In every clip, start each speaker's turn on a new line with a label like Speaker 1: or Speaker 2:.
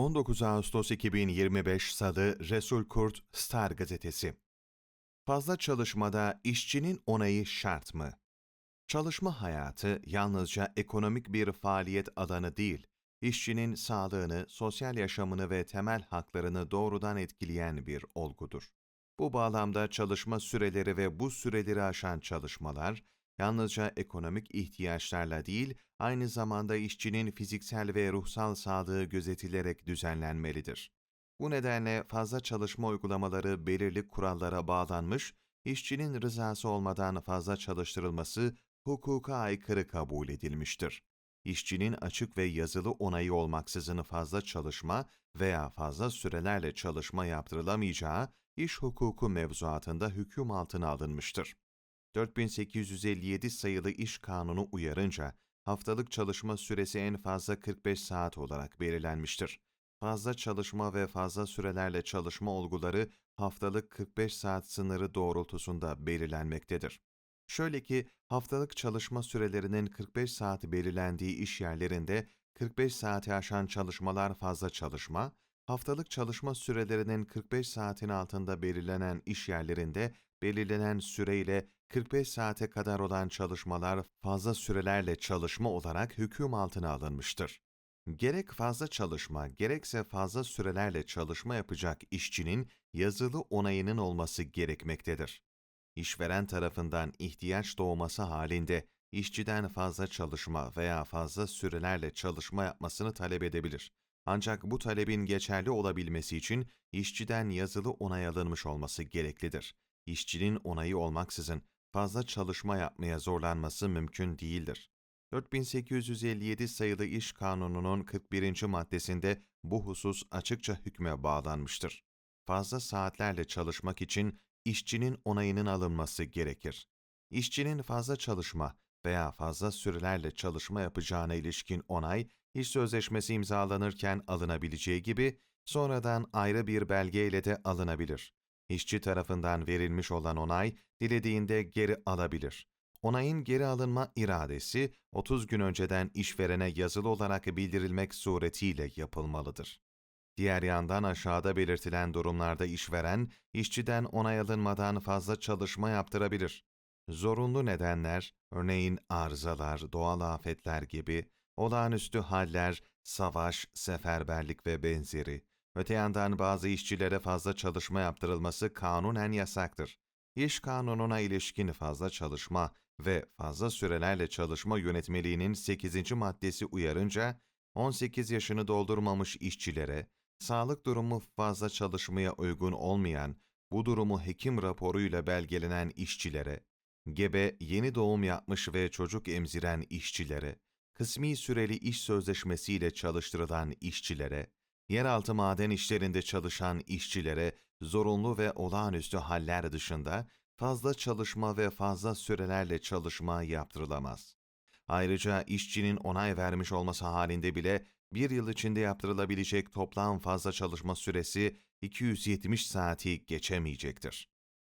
Speaker 1: 19 Ağustos 2025 Salı Resul Kurt Star Gazetesi Fazla çalışmada işçinin onayı şart mı? Çalışma hayatı yalnızca ekonomik bir faaliyet alanı değil, işçinin sağlığını, sosyal yaşamını ve temel haklarını doğrudan etkileyen bir olgudur. Bu bağlamda çalışma süreleri ve bu süreleri aşan çalışmalar, yalnızca ekonomik ihtiyaçlarla değil, aynı zamanda işçinin fiziksel ve ruhsal sağlığı gözetilerek düzenlenmelidir. Bu nedenle fazla çalışma uygulamaları belirli kurallara bağlanmış, işçinin rızası olmadan fazla çalıştırılması hukuka aykırı kabul edilmiştir. İşçinin açık ve yazılı onayı olmaksızın fazla çalışma veya fazla sürelerle çalışma yaptırılamayacağı iş hukuku mevzuatında hüküm altına alınmıştır. 4857 sayılı iş kanunu uyarınca haftalık çalışma süresi en fazla 45 saat olarak belirlenmiştir. Fazla çalışma ve fazla sürelerle çalışma olguları haftalık 45 saat sınırı doğrultusunda belirlenmektedir. Şöyle ki haftalık çalışma sürelerinin 45 saati belirlendiği iş yerlerinde 45 saati aşan çalışmalar fazla çalışma, haftalık çalışma sürelerinin 45 saatin altında belirlenen iş yerlerinde belirlenen süreyle 45 saate kadar olan çalışmalar fazla sürelerle çalışma olarak hüküm altına alınmıştır. Gerek fazla çalışma, gerekse fazla sürelerle çalışma yapacak işçinin yazılı onayının olması gerekmektedir. İşveren tarafından ihtiyaç doğması halinde işçiden fazla çalışma veya fazla sürelerle çalışma yapmasını talep edebilir. Ancak bu talebin geçerli olabilmesi için işçiden yazılı onay alınmış olması gereklidir. İşçinin onayı olmaksızın fazla çalışma yapmaya zorlanması mümkün değildir. 4857 sayılı İş Kanunu'nun 41. maddesinde bu husus açıkça hükme bağlanmıştır. Fazla saatlerle çalışmak için işçinin onayının alınması gerekir. İşçinin fazla çalışma veya fazla sürelerle çalışma yapacağına ilişkin onay, iş sözleşmesi imzalanırken alınabileceği gibi sonradan ayrı bir belgeyle de alınabilir. İşçi tarafından verilmiş olan onay, dilediğinde geri alabilir. Onayın geri alınma iradesi 30 gün önceden işverene yazılı olarak bildirilmek suretiyle yapılmalıdır. Diğer yandan aşağıda belirtilen durumlarda işveren, işçiden onay alınmadan fazla çalışma yaptırabilir. Zorunlu nedenler, örneğin arızalar, doğal afetler gibi, olağanüstü haller, savaş, seferberlik ve benzeri. Öte yandan bazı işçilere fazla çalışma yaptırılması kanunen yasaktır. İş kanununa ilişkin fazla çalışma ve fazla sürelerle çalışma yönetmeliğinin 8. maddesi uyarınca, 18 yaşını doldurmamış işçilere, sağlık durumu fazla çalışmaya uygun olmayan, bu durumu hekim raporuyla belgelenen işçilere, gebe, yeni doğum yapmış ve çocuk emziren işçilere, kısmi süreli iş sözleşmesiyle çalıştırılan işçilere, yeraltı maden işlerinde çalışan işçilere zorunlu ve olağanüstü haller dışında fazla çalışma ve fazla sürelerle çalışma yaptırılamaz. Ayrıca işçinin onay vermiş olması halinde bile bir yıl içinde yaptırılabilecek toplam fazla çalışma süresi 270 saati geçemeyecektir.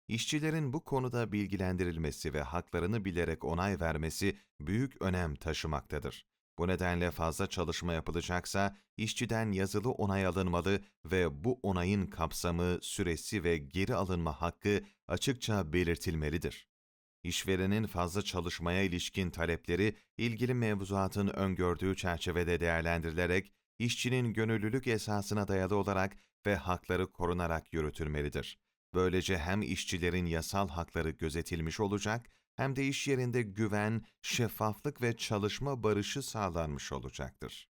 Speaker 1: İşçilerin bu konuda bilgilendirilmesi ve haklarını bilerek onay vermesi büyük önem taşımaktadır. Bu nedenle fazla çalışma yapılacaksa işçiden yazılı onay alınmalı ve bu onayın kapsamı, süresi ve geri alınma hakkı açıkça belirtilmelidir. İşverenin fazla çalışmaya ilişkin talepleri ilgili mevzuatın öngördüğü çerçevede değerlendirilerek işçinin gönüllülük esasına dayalı olarak ve hakları korunarak yürütülmelidir. Böylece hem işçilerin yasal hakları gözetilmiş olacak hem de iş yerinde güven, şeffaflık ve çalışma barışı sağlanmış olacaktır.